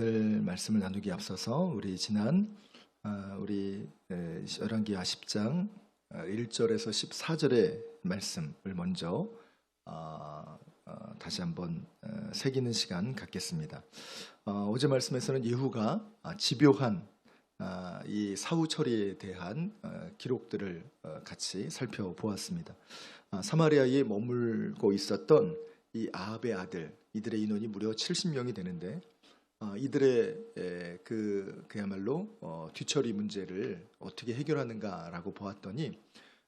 오늘 말씀을 나누기 앞서서 우리 지난 아, 우리 에, 열왕기하 10장 1절에서 14절의 말씀을 먼저 아, 어, 다시 한번 어, 새기는 시간 갖겠습니다. 어, 어제 말씀에서는 예후가 아, 집요한 아, 이 사후 처리에 대한 어, 기록들을 어, 같이 살펴보았습니다. 아, 사마리아에 머물고 있었던 이 아합의 아들 이들의 인원이 무려 70명이 되는데 어, 이들의 에, 그 그야말로 어, 뒤처리 문제를 어떻게 해결하는가라고 보았더니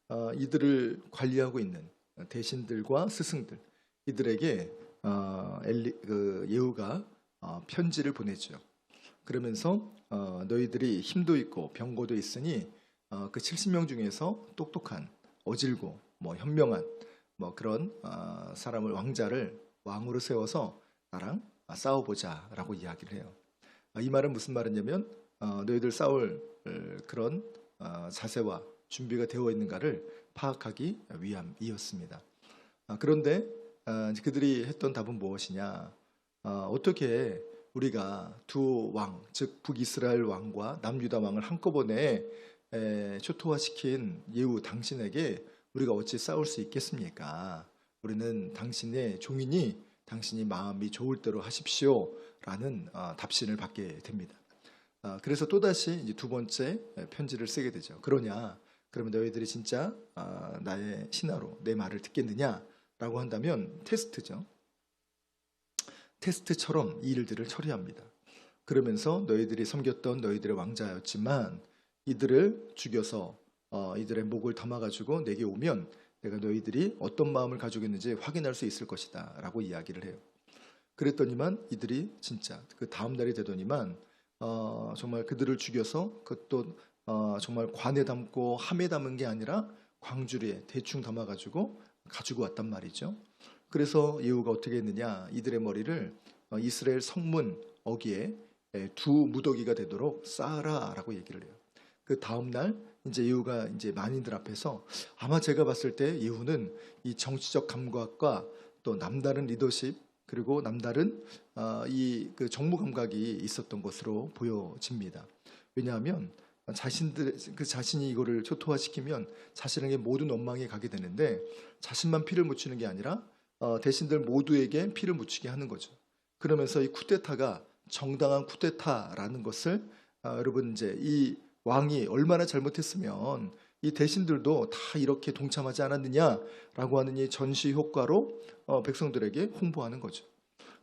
어, 이들을 관리하고 있는 대신들과 스승들 이들에게 어, 엘리, 그 예후가 어, 편지를 보내죠. 그러면서 어, 너희들이 힘도 있고 병고도 있으니 어, 그 70명 중에서 똑똑한 어질고 뭐 현명한 뭐 그런 어, 사람을 왕자를 왕으로 세워서 나랑 싸워보자라고 이야기를 해요. 아, 이 말은 무슨 말이냐면 어, 너희들 싸울 어, 그런 어, 자세와 준비가 되어 있는가를 파악하기 위함이었습니다. 아, 그런데 아, 그들이 했던 답은 무엇이냐? 아, 어떻게 우리가 두 왕, 즉 북이스라엘 왕과 남유다 왕을 한꺼번에 에, 초토화시킨 예후 당신에게 우리가 어찌 싸울 수 있겠습니까? 우리는 당신의 종이니 당신이 마음이 좋을 대로 하십시오라는 어, 답신을 받게 됩니다. 어, 그래서 또 다시 이제 두 번째 편지를 쓰게 되죠. 그러냐? 그러면 너희들이 진짜 어, 나의 신하로 내 말을 듣겠느냐라고 한다면 테스트죠. 테스트처럼 이 일들을 처리합니다. 그러면서 너희들이 섬겼던 너희들의 왕자였지만 이들을 죽여서 어, 이들의 목을 담아가지고 내게 오면 내가 너희들이 어떤 마음을 가지고 있는지 확인할 수 있을 것이다 라고 이야기를 해요. 그랬더니만 이들이 진짜 그 다음 날이 되더니만 어, 정말 그들을 죽여서 그것도 어, 정말 관에 담고 함에 담은 게 아니라 광주리에 대충 담아가지고 가지고 왔단 말이죠. 그래서 예후가 어떻게 했느냐 이들의 머리를 어, 이스라엘 성문 어기에 에, 두 무더기가 되도록 쌓아라라고 얘기를 해요. 그 다음 날 이제 예후가 이제 만인들 앞에서 아마 제가 봤을 때 예후는 이 정치적 감각과 또 남다른 리더십 그리고 남다른 어, 이그 정무 감각이 있었던 것으로 보여집니다. 왜냐하면 자신들 그 자신이 이거를 초토화시키면 자신에게 모든 원망이 가게 되는데 자신만 피를 묻히는 게 아니라 어, 대신들 모두에게 피를 묻히게 하는 거죠. 그러면서 이 쿠데타가 정당한 쿠데타라는 것을 어, 여러분 이제 이 왕이 얼마나 잘못했으면 이 대신들도 다 이렇게 동참하지 않았느냐라고 하는 이 전시 효과로 어, 백성들에게 홍보하는 거죠.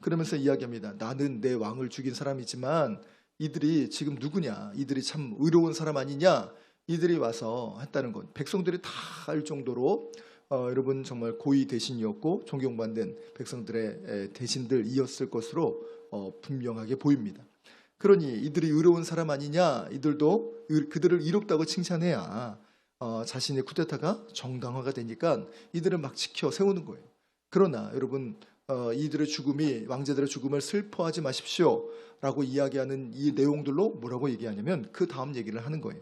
그러면서 이야기합니다. 나는 내 왕을 죽인 사람이지만 이들이 지금 누구냐? 이들이 참 의로운 사람 아니냐? 이들이 와서 했다는 것. 백성들이 다 알 정도로 어, 여러분 정말 고위 대신이었고 존경받는 백성들의 에, 대신들이었을 것으로 어, 분명하게 보입니다. 그러니 이들이 의로운 사람 아니냐? 이들도 의- 그들을 이롭다고 칭찬해야 어, 자신의 쿠데타가 정당화가 되니까 이들을 막 지켜 세우는 거예요. 그러나 여러분 어, 이들의 죽음이 왕자들의 죽음을 슬퍼하지 마십시오라고 이야기하는 이 내용들로 뭐라고 얘기하냐면 그 다음 얘기를 하는 거예요.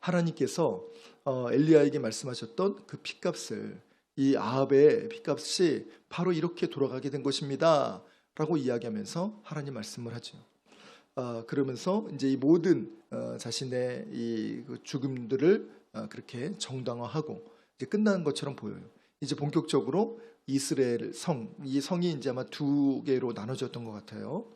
하나님께서 어, 엘리야에게 말씀하셨던 그 핏값을 이 아합의 핏값이 바로 이렇게 돌아가게 된 것입니다. 라고 이야기하면서 하나님 말씀을 하죠. 어, 그러면서 이제 이 모든 어, 자신의 이그 죽음들을 어, 그렇게 정당화하고 이제 끝나는 것처럼 보여요. 이제 본격적으로 이스라엘 성, 이 성이 이제 아마 두 개로 나눠졌던 것 같아요.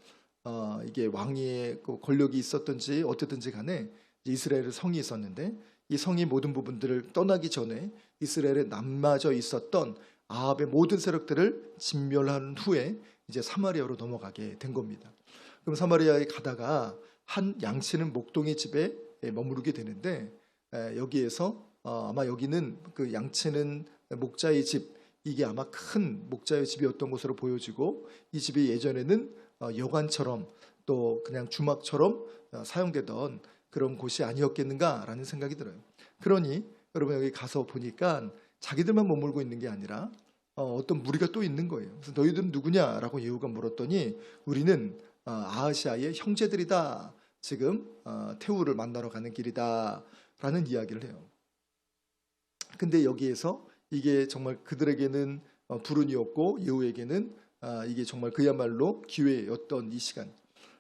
어, 이게 왕위의 그 권력이 있었든지 어쨌든지 간에 이제 이스라엘의 성이 있었는데 이 성이 모든 부분들을 떠나기 전에 이스라엘에 남마저 있었던 아합의 모든 세력들을 진멸한 후에 이제 사마리아로 넘어가게 된 겁니다. 그럼 사마리아에 가다가 한 양치는 목동의 집에 예, 머무르게 되는데 에, 여기에서 어, 아마 여기는 그 양치는 목자의 집 이게 아마 큰 목자의 집이었던 것으로 보여지고 이 집이 예전에는 어, 여관처럼 또 그냥 주막처럼 어, 사용되던 그런 곳이 아니었겠는가라는 생각이 들어요. 그러니 여러분 여기 가서 보니까 자기들만 머물고 있는 게 아니라 어, 어떤 무리가 또 있는 거예요. 그래서 너희들은 누구냐라고 예후가 물었더니 우리는 어, 아하시아의 형제들이다. 지금 어, 태우를 만나러 가는 길이다라는 이야기를 해요. 근데 여기에서 이게 정말 그들에게는 어, 불운이었고 예후에게는 아, 이게 정말 그야말로 기회였던 이 시간.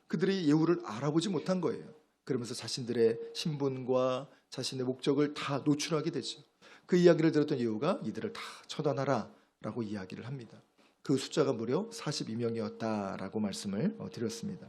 그들이 예후를 알아보지 못한 거예요. 그러면서 자신들의 신분과 자신의 목적을 다 노출하게 되죠. 그 이야기를 들었던 예후가 이들을 다 처단하라 라고 이야기를 합니다. 그 숫자가 무려 42명이었다라고 말씀을 어, 드렸습니다.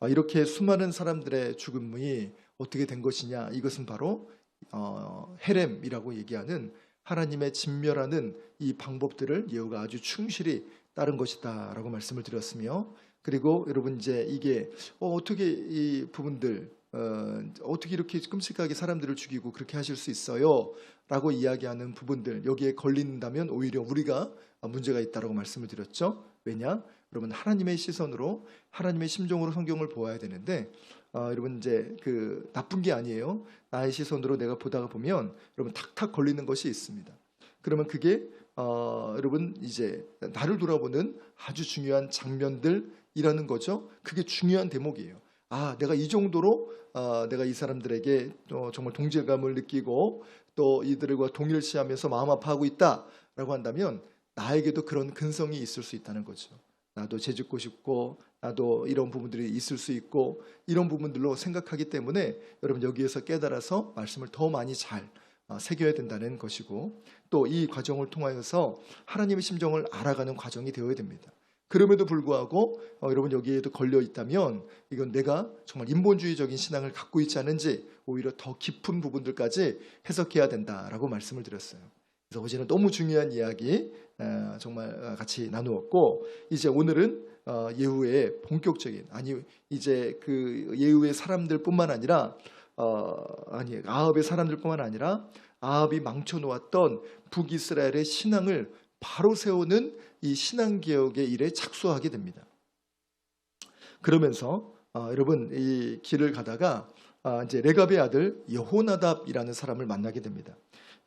아, 이렇게 수많은 사람들의 죽음이 어떻게 된 것이냐? 이것은 바로 어, 헤렘이라고 얘기하는 하나님의 진멸하는 이 방법들을 예후가 아주 충실히 따른 것이다라고 말씀을 드렸으며 그리고 여러분 이제 이게 어, 어떻게 이 부분들 어, 어떻게 이렇게 끔찍하게 사람들을 죽이고 그렇게 하실 수 있어요? 라고 이야기하는 부분들 여기에 걸린다면 오히려 우리가 문제가 있다라고 말씀을 드렸죠. 왜냐? 여러분 하나님의 시선으로 하나님의 심정으로 성경을 보아야 되는데 어, 여러분 이제 그 나쁜 게 아니에요. 나의 시선으로 내가 보다가 보면 여러분 탁탁 걸리는 것이 있습니다. 그러면 그게 어, 여러분 이제 나를 돌아보는 아주 중요한 장면들이라는 거죠. 그게 중요한 대목이에요. 아, 내가 이 정도로 아, 내가 이 사람들에게 또 정말 동질감을 느끼고 또 이들과 동일시하면서 마음 아파하고 있다라고 한다면 나에게도 그런 근성이 있을 수 있다는 거죠. 나도 재짓고 싶고 나도 이런 부분들이 있을 수 있고 이런 부분들로 생각하기 때문에 여러분 여기에서 깨달아서 말씀을 더 많이 잘 어, 새겨야 된다는 것이고 또 이 과정을 통하여서 하나님의 심정을 알아가는 과정이 되어야 됩니다. 그럼에도 불구하고 어, 여러분 여기에도 걸려 있다면 이건 내가 정말 인본주의적인 신앙을 갖고 있지 않은지 오히려 더 깊은 부분들까지 해석해야 된다라고 말씀을 드렸어요. 그래서 어제는 너무 중요한 이야기 어, 정말 같이 나누었고 이제 오늘은 어, 예후의 본격적인 아니 이제 그 예후의 사람들뿐만 아니라 어, 아니 아합의 사람들뿐만 아니라 아합이 망쳐놓았던 북이스라엘의 신앙을 바로 세우는 이 신앙 개혁의 일에 착수하게 됩니다. 그러면서 어, 여러분 이 길을 가다가 아, 이제 레갑의 아들 여호나답이라는 사람을 만나게 됩니다.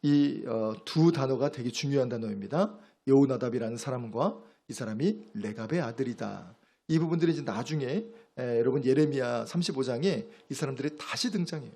이두 단어가 되게 중요한 단어입니다. 여호나답이라는 사람과 이 사람이 레갑의 아들이다. 이 부분들이 이제 나중에 에, 여러분 예레미야 35장에 이 사람들이 다시 등장해요.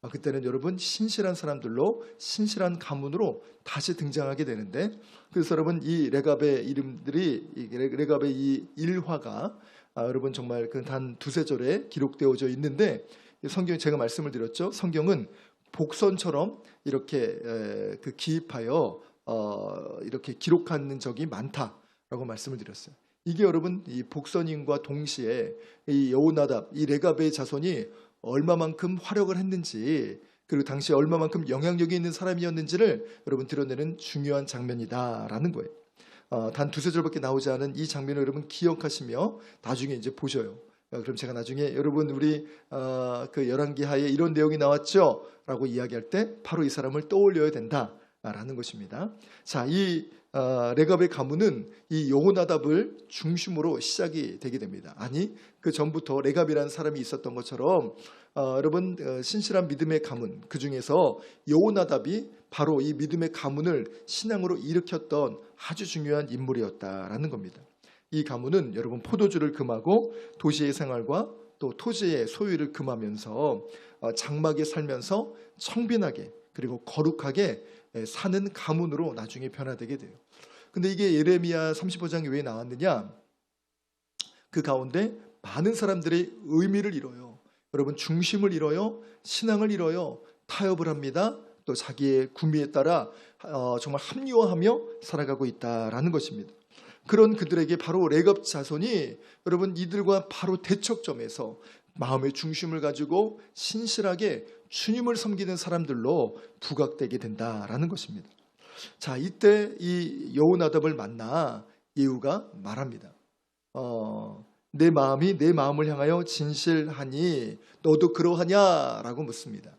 아, 그때는 여러분 신실한 사람들로 신실한 가문으로 다시 등장하게 되는데 그래서 여러분 이 레갑의 이름들이 레갑의 이 일화가 아, 여러분 정말 그단 두세 절에 기록되어져 있는데 이 성경에 제가 말씀을 드렸죠. 성경은 복선처럼 이렇게 에, 그 기입하여 어, 이렇게 기록하는 적이 많다라고 말씀을 드렸어요. 이게 여러분 이 복선임과 동시에 이 여호나답 이 레갑의 자손이 얼마만큼 활약을 했는지 그리고 당시에 얼마만큼 영향력이 있는 사람이었는지를 여러분 드러내는 중요한 장면이다라는 거예요. 어, 단 두세 절밖에 나오지 않은 이 장면을 여러분 기억하시며 나중에 이제 보셔요. 어, 그럼 제가 나중에 여러분 우리 어, 그 열왕기하에 이런 내용이 나왔죠라고 이야기할 때 바로 이 사람을 떠올려야 된다라는 것입니다. 자, 이 어, 레갑의 가문은 이 여호나답을 중심으로 시작이 되게 됩니다. 아니 그 전부터 레갑이라는 사람이 있었던 것처럼 어, 여러분 어, 신실한 믿음의 가문 그 중에서 여호나답이 바로 이 믿음의 가문을 신앙으로 일으켰던 아주 중요한 인물이었다라는 겁니다. 이 가문은 여러분 포도주를 금하고 도시의 생활과 또 토지의 소유를 금하면서 어, 장막에 살면서 청빈하게 그리고 거룩하게 에, 사는 가문으로 나중에 변화되게 돼요. 근데 이게 예레미야 35장에 왜 나왔느냐? 그 가운데 많은 사람들이 의미를 잃어요. 여러분 중심을 잃어요. 신앙을 잃어요. 타협을 합니다. 또 자기의 구미에 따라 어, 정말 합리화하며 살아가고 있다라는 것입니다. 그런 그들에게 바로 레갑 자손이 여러분 이들과 바로 대척점에서 마음의 중심을 가지고 신실하게 주님을 섬기는 사람들로 부각되게 된다라는 것입니다. 자, 이때 이 여호나답을 만나 예후가 말합니다. 어, 내 마음이 내 마음을 향하여 진실하니 너도 그러하냐라고 묻습니다.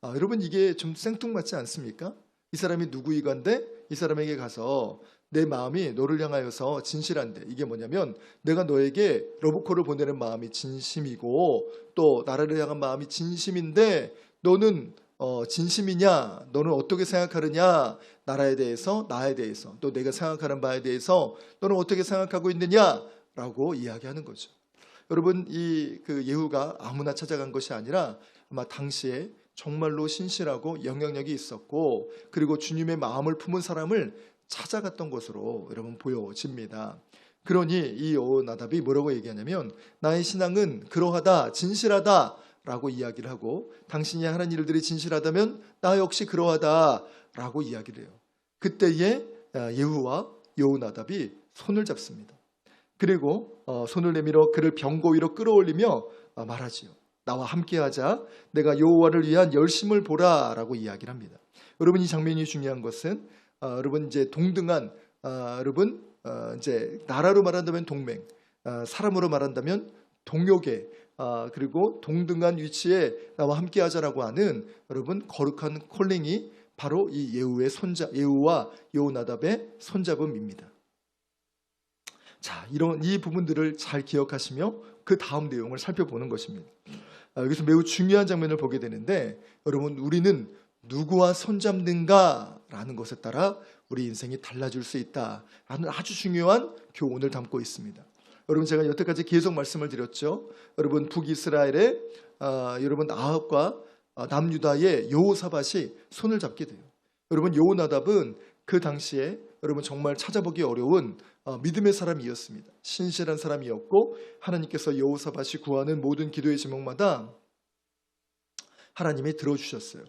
아, 여러분 이게 좀 생뚱맞지 않습니까? 이 사람이 누구이건데 이 사람에게 가서 내 마음이 너를 향하여서 진실한데 이게 뭐냐면 내가 너에게 러브콜을 보내는 마음이 진심이고 또 나라를 향한 마음이 진심인데 너는 어, 진심이냐? 너는 어떻게 생각하느냐? 나라에 대해서, 나에 대해서, 또 내가 생각하는 바에 대해서 너는 어떻게 생각하고 있느냐라고 이야기하는 거죠. 여러분 이 그 예후가 아무나 찾아간 것이 아니라 아마 당시에 정말로 신실하고 영향력이 있었고 그리고 주님의 마음을 품은 사람을 찾아갔던 것으로 여러분 보여집니다. 그러니 이 여호나답이 뭐라고 얘기하냐면 나의 신앙은 그러하다 진실하다 라고 이야기를 하고 당신이 하는 일들이 진실하다면 나 역시 그러하다 라고 이야기를 해요. 그때에 아, 예후와 여호나답이 손을 잡습니다. 그리고 어, 손을 내밀어 그를 병고 위로 끌어올리며 어, 말하지요. 나와 함께하자. 내가 여호와를 위한 열심을 보라라고 이야기를 합니다. 여러분 이 장면이 중요한 것은 어, 여러분 이제 동등한 어, 여러분 어, 이제 나라로 말한다면 동맹, 어, 사람으로 말한다면 동료계, 어, 그리고 동등한 위치에 나와 함께하자라고 하는 여러분 거룩한 콜링이 바로 이 예후의 손자 예후와 여호나답의 손잡음입니다. 자, 이런 이 부분들을 잘 기억하시며 그 다음 내용을 살펴보는 것입니다. 아, 여기서 매우 중요한 장면을 보게 되는데 여러분 우리는 누구와 손잡는가라는 것에 따라 우리 인생이 달라질 수 있다라는 아주 중요한 교훈을 담고 있습니다. 여러분 제가 여태까지 계속 말씀을 드렸죠. 여러분 북이스라엘의 아, 여러분 아합과 아, 남유다의 여호사밧이 손을 잡게 돼요. 여러분 여호나답은 그 당시에 여러분 정말 찾아보기 어려운 어, 믿음의 사람이었습니다. 신실한 사람이었고 하나님께서 여호사밧이 구하는 모든 기도의 제목마다 하나님이 들어주셨어요.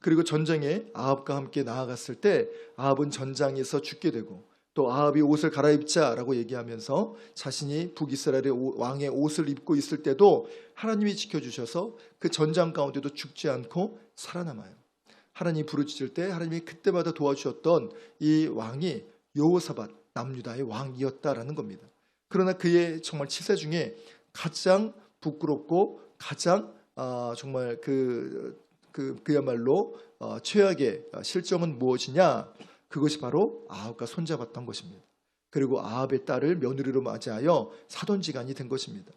그리고 전쟁에 아합과 함께 나아갔을 때 아합은 전장에서 죽게 되고 또 아합이 옷을 갈아입자라고 얘기하면서 자신이 북이스라엘의 오- 왕의 옷을 입고 있을 때도 하나님이 지켜주셔서 그 전장 가운데도 죽지 않고 살아남아요. 하나님이 부르짖을 때 하나님이 그때마다 도와주셨던 이 왕이 여호사밧 남유다의 왕이었다라는 겁니다. 그러나 그의 정말 치세 중에 가장 부끄럽고 가장 아, 정말 그, 그 그야말로 어, 최악의 실정은 무엇이냐? 그것이 바로 아합과 손잡았던 것입니다. 그리고 아합의 딸을 며느리로 맞이하여 사돈지간이 된 것입니다.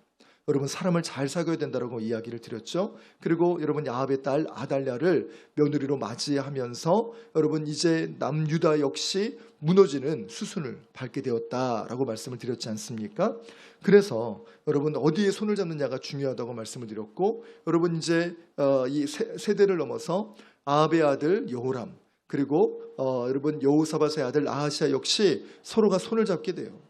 여러분 사람을 잘 사귀어야 된다라고 이야기를 드렸죠. 그리고 여러분 아합의 딸 아달랴를 며느리로 맞이하면서 여러분 이제 남유다 역시 무너지는 수순을 밟게 되었다라고 말씀을 드렸지 않습니까? 그래서 여러분 어디에 손을 잡느냐가 중요하다고 말씀을 드렸고 여러분 이제 어, 이 세, 세대를 넘어서 아합의 아들 여호람 그리고 어, 여러분 여호사밧의 아들 아하시아 역시 서로가 손을 잡게 돼요.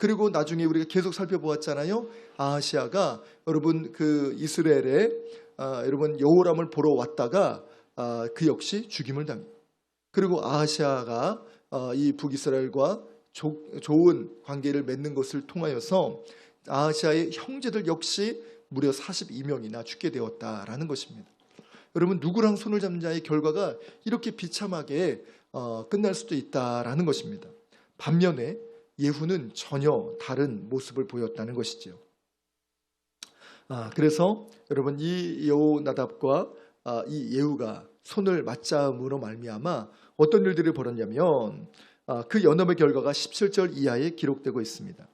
그리고 나중에 우리가 계속 살펴보았잖아요. 아하시아가 여러분 그 이스라엘에 아, 여러분 여호람을 보러 왔다가 아, 그 역시 죽임을 당해요. 그리고 아하시아가 어, 이 북이스라엘과 조- 좋은 관계를 맺는 것을 통하여서 아하시아의 형제들 역시 무려 42명이나 죽게 되었다라는 것입니다. 여러분 누구랑 손을 잡느냐의 결과가 이렇게 비참하게 어, 끝날 수도 있다라는 것입니다. 반면에 예후는 전혀 다른 모습을 보였다는 것이죠. 아, 그래서 여러분 이 여호나답과 아, 이 예후가 손을 맞잡음으로 말미암아 어떤 일들이 벌었냐면 아, 그 연합의 결과가 17절 이하에 기록되고 있습니다.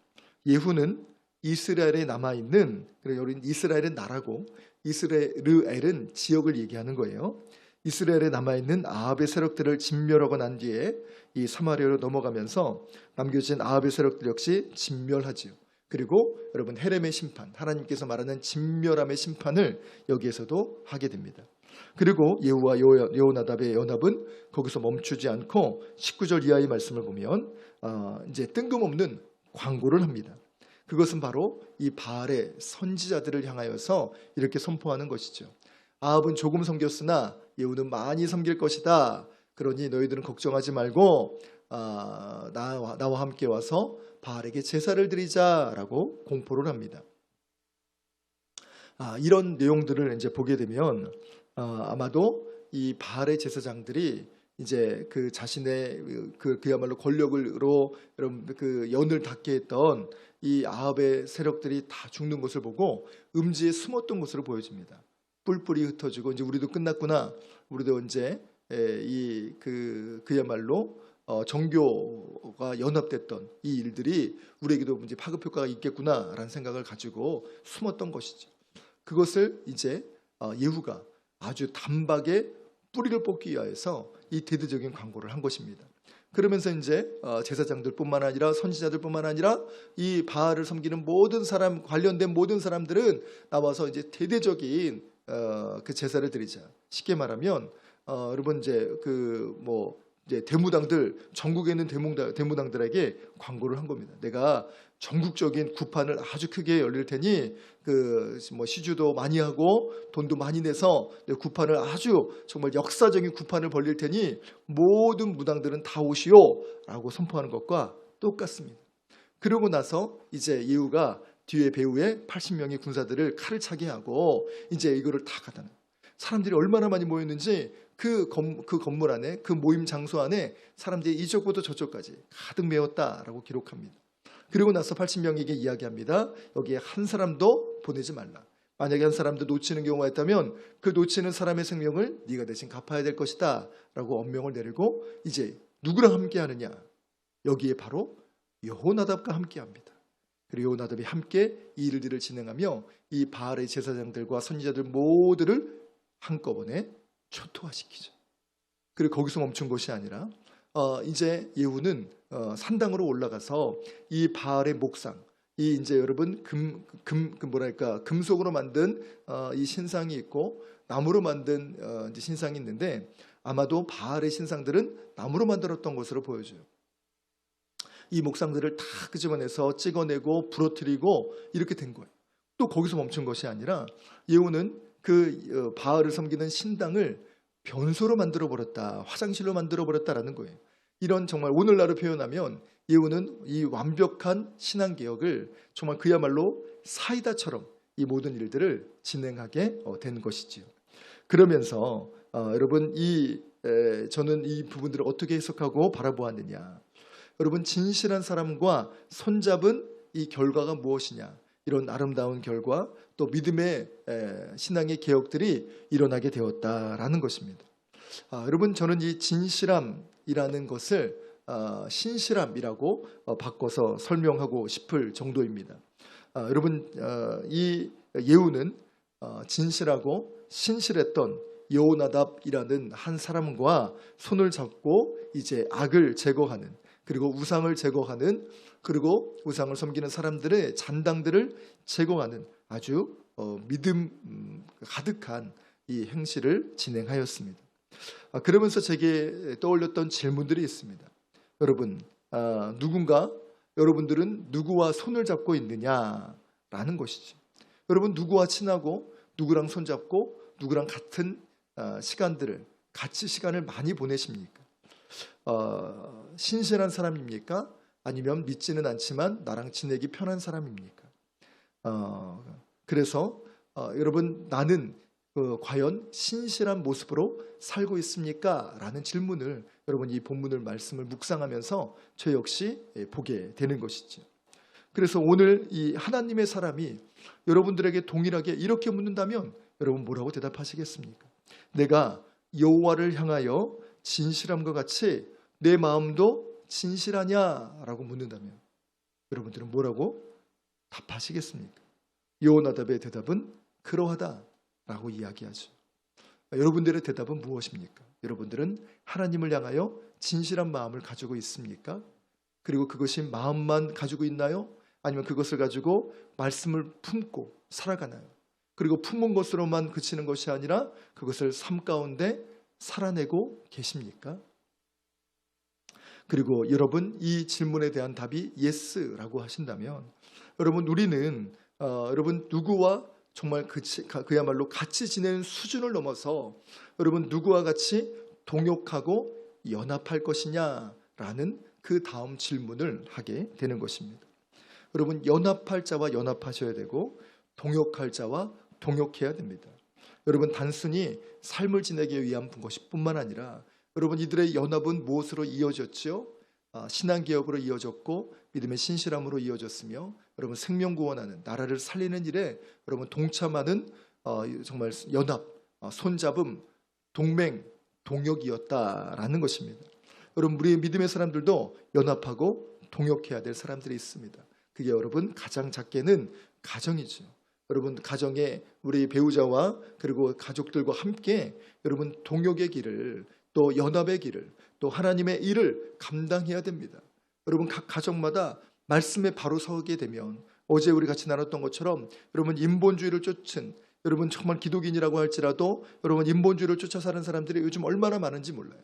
예후는 이스라엘에 남아 있는 여기 이스라엘은 나라고 이스라엘은 지역을 얘기하는 거예요. 이스라엘에 남아 있는 아합의 세력들을 진멸하고 난 뒤에 이 사마리아로 넘어가면서 남겨진 아합의 세력들 역시 진멸하지요. 그리고 여러분 헤렘의 심판, 하나님께서 말하는 진멸함의 심판을 여기에서도 하게 됩니다. 그리고 예후와 여호- 여호나답의 연합은 거기서 멈추지 않고 19절 이하의 말씀을 보면 어, 이제 뜬금없는 광고를 합니다. 그것은 바로 이 바알의 선지자들을 향하여서 이렇게 선포하는 것이죠. 아합은 조금 섬겼으나 예후는 많이 섬길 것이다. 그러니 너희들은 걱정하지 말고 아, 나와, 나와 함께 와서 바알에게 제사를 드리자라고 공포를 합니다. 아, 이런 내용들을 이제 보게 되면 아, 아마도 이 바알의 제사장들이 이제 그 자신의 그 그야말로 권력으로 여러분 그 연을 닿게 했던 이 아합의 세력들이 다 죽는 것을 보고 음지에 숨었던 것으로 보여집니다. 뿔뿔이 흩어지고 이제 우리도 끝났구나. 우리도 이제 이 그 그야말로 어, 정교가 연합됐던 이 일들이 우리에게도 이제 파급 효과가 있겠구나라는 생각을 가지고 숨었던 것이죠. 그것을 이제 어, 예후가 아주 단박에 뿌리를 뽑기 위하여서 이 대대적인 광고를 한 것입니다. 그러면서 이제 어, 제사장들뿐만 아니라 선지자들뿐만 아니라 이 바알을 섬기는 모든 사람 관련된 모든 사람들은 나와서 이제 대대적인 어, 그 제사를 드리자. 쉽게 말하면 어, 여러분 이제 그 뭐 이제 대무당들 전국에 있는 대무당, 대무당들에게 광고를 한 겁니다. 내가 전국적인 구판을 아주 크게 열릴 테니 그 뭐 시주도 많이 하고 돈도 많이 내서 내 구판을 아주 정말 역사적인 구판을 벌릴 테니 모든 무당들은 다 오시오라고 선포하는 것과 똑같습니다. 그러고 나서 이제 예후가 뒤에 배후에 80명의 군사들을 칼을 차게 하고 이제 이거를 다 가다. 사람들이 얼마나 많이 모였는지 그, 건, 그 건물 안에 그 모임 장소 안에 사람들이 이쪽부터 저쪽까지 가득 메웠다라고 기록합니다. 그리고 나서 80명에게 이야기합니다. 여기에 한 사람도 보내지 말라. 만약에 한 사람도 놓치는 경우가 있다면 그 놓치는 사람의 생명을 네가 대신 갚아야 될 것이다 라고 엄명을 내리고 이제 누구랑 함께 하느냐? 여기에 바로 여호나답과 함께 합니다. 그리고 여호나답이 함께 이 일들을 진행하며 이 바알의 제사장들과 선지자들 모두를 한꺼번에 초토화시키죠. 그리고 거기서 멈춘 것이 아니라 어, 이제 예후는 어, 산당으로 올라가서 이 바알의 목상, 이 이제 여러분 금, 금, 그 뭐랄까 금속으로 만든 어, 이 신상이 있고 나무로 만든 어, 이제 신상이 있는데 아마도 바알의 신상들은 나무로 만들었던 것으로 보여져요. 이 목상들을 다 끄집어내서 찍어내고 부러뜨리고 이렇게 된 거예요. 또 거기서 멈춘 것이 아니라 예후는 그 어, 바알을 섬기는 신당을 변소로 만들어 버렸다, 화장실로 만들어 버렸다라는 거예요. 이런 정말 오늘날로 표현하면 예후는 이 완벽한 신앙 개혁을 정말 그야말로 사이다처럼 이 모든 일들을 진행하게 어, 된 것이지요. 그러면서 어, 여러분 이 에, 저는 이 부분들을 어떻게 해석하고 바라보았느냐. 여러분 진실한 사람과 손잡은 이 결과가 무엇이냐? 이런 아름다운 결과 또 믿음의 에, 신앙의 개혁들이 일어나게 되었다라는 것입니다. 아, 여러분 저는 이 진실함이라는 것을 아, 신실함이라고 어, 바꿔서 설명하고 싶을 정도입니다. 아, 여러분 어, 이 예후는 어, 진실하고 신실했던 여호나답이라는 한 사람과 손을 잡고 이제 악을 제거하는 그리고 우상을 제거하는 그리고 우상을 섬기는 사람들의 잔당들을 제거하는 아주 어, 믿음 음, 가득한 이 행실을 진행하였습니다. 아, 그러면서 제게 떠올렸던 질문들이 있습니다. 여러분, 아, 누군가 여러분들은 누구와 손을 잡고 있느냐라는 것이죠. 여러분 누구와 친하고 누구랑 손잡고 누구랑 같은 아, 시간들을 같이 시간을 많이 보내십니까? 어, 신실한 사람입니까? 아니면 믿지는 않지만 나랑 지내기 편한 사람입니까? 어, 그래서 어, 여러분 나는 그 과연 신실한 모습으로 살고 있습니까? 라는 질문을 여러분 이 본문을 말씀을 묵상하면서 저 역시 예, 보게 되는 것이죠. 그래서 오늘 이 하나님의 사람이 여러분들에게 동일하게 이렇게 묻는다면 여러분 뭐라고 대답하시겠습니까? 내가 여호와를 향하여 진실함과 같이 내 마음도 진실하냐라고 묻는다면 여러분들은 뭐라고 답하시겠습니까? 요나답의 대답은 그러하다라고 이야기하죠. 여러분들의 대답은 무엇입니까? 여러분들은 하나님을 향하여 진실한 마음을 가지고 있습니까? 그리고 그것이 마음만 가지고 있나요? 아니면 그것을 가지고 말씀을 품고 살아가나요? 그리고 품은 것으로만 그치는 것이 아니라 그것을 삶 가운데 살아내고 계십니까? 그리고 여러분 이 질문에 대한 답이 예스라고 하신다면 여러분 우리는 어, 여러분 누구와 정말 그, 그야말로 같이 지내는 수준을 넘어서 여러분 누구와 같이 동역하고 연합할 것이냐라는 그 다음 질문을 하게 되는 것입니다. 여러분 연합할 자와 연합하셔야 되고 동역할 자와 동역해야 됩니다. 여러분 단순히 삶을 지내기 위한 것이 뿐만 아니라 여러분 이들의 연합은 무엇으로 이어졌지요? 아, 신앙 개혁으로 이어졌고 믿음의 신실함으로 이어졌으며 여러분 생명 구원하는 나라를 살리는 일에 여러분 동참하는 어, 정말 연합, 어, 손잡음, 동맹, 동역이었다라는 것입니다. 여러분 우리 믿음의 사람들도 연합하고 동역해야 될 사람들이 있습니다. 그게 여러분 가장 작게는 가정이죠. 여러분 가정에 우리 배우자와 그리고 가족들과 함께 여러분 동역의 길을 또 연합의 길을 또 하나님의 일을 감당해야 됩니다. 여러분 각 가정마다 말씀에 바로 서게 되면 어제 우리 같이 나눴던 것처럼 여러분 인본주의를 쫓은 여러분 정말 기독인이라고 할지라도 여러분 인본주의를 쫓아 사는 사람들이 요즘 얼마나 많은지 몰라요.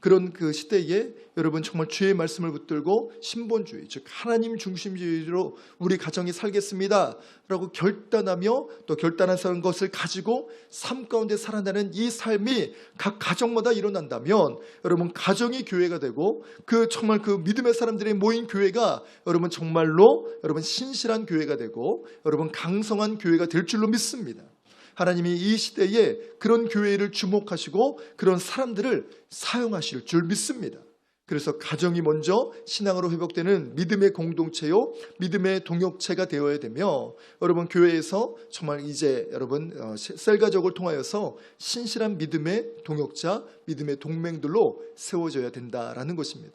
그런 그 시대에 여러분 정말 주의 말씀을 붙들고 신본주의, 즉 하나님 중심주의로 우리 가정이 살겠습니다라고 결단하며 또 결단한 것을 가지고 삶 가운데 살아나는 이 삶이 각 가정마다 일어난다면 여러분 가정이 교회가 되고 그 정말 그 믿음의 사람들이 모인 교회가 여러분 정말로 여러분 신실한 교회가 되고 여러분 강성한 교회가 될 줄로 믿습니다. 하나님이 이 시대에 그런 교회를 주목하시고 그런 사람들을 사용하실 줄 믿습니다. 그래서 가정이 먼저 신앙으로 회복되는 믿음의 공동체요, 믿음의 동역체가 되어야 되며, 여러분 교회에서 정말 이제 여러분 어, 셀 가족을 통하여서 신실한 믿음의 동역자, 믿음의 동맹들로 세워져야 된다라는 것입니다.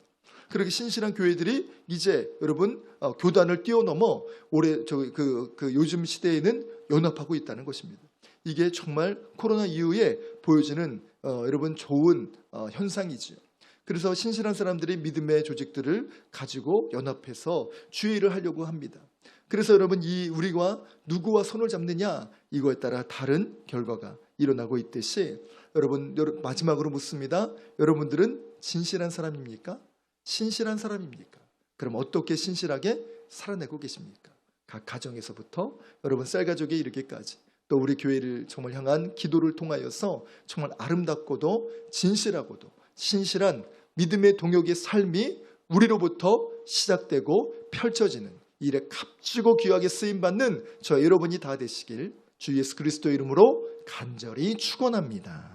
그렇게 신실한 교회들이 이제 여러분 어, 교단을 뛰어넘어 올해 저그 그 요즘 시대에는 연합하고 있다는 것입니다. 이게 정말 코로나 이후에 보여지는 어, 여러분 좋은 어, 현상이지요. 그래서 신실한 사람들이 믿음의 조직들을 가지고 연합해서 주의를 하려고 합니다. 그래서 여러분 이 우리가 누구와 손을 잡느냐 이거에 따라 다른 결과가 일어나고 있듯이 여러분 여러- 마지막으로 묻습니다. 여러분들은 진실한 사람입니까? 신실한 사람입니까? 그럼 어떻게 신실하게 살아내고 계십니까? 각 가정에서부터 여러분 쌀 가족에 이르기까지 또 우리 교회를 정말 향한 기도를 통하여서 정말 아름답고도 진실하고도 신실한 믿음의 동역의 삶이 우리로부터 시작되고 펼쳐지는 이 일에 값지고 귀하게 쓰임 받는 저 여러분이 다 되시길 주 예수 그리스도 이름으로 간절히 축원합니다.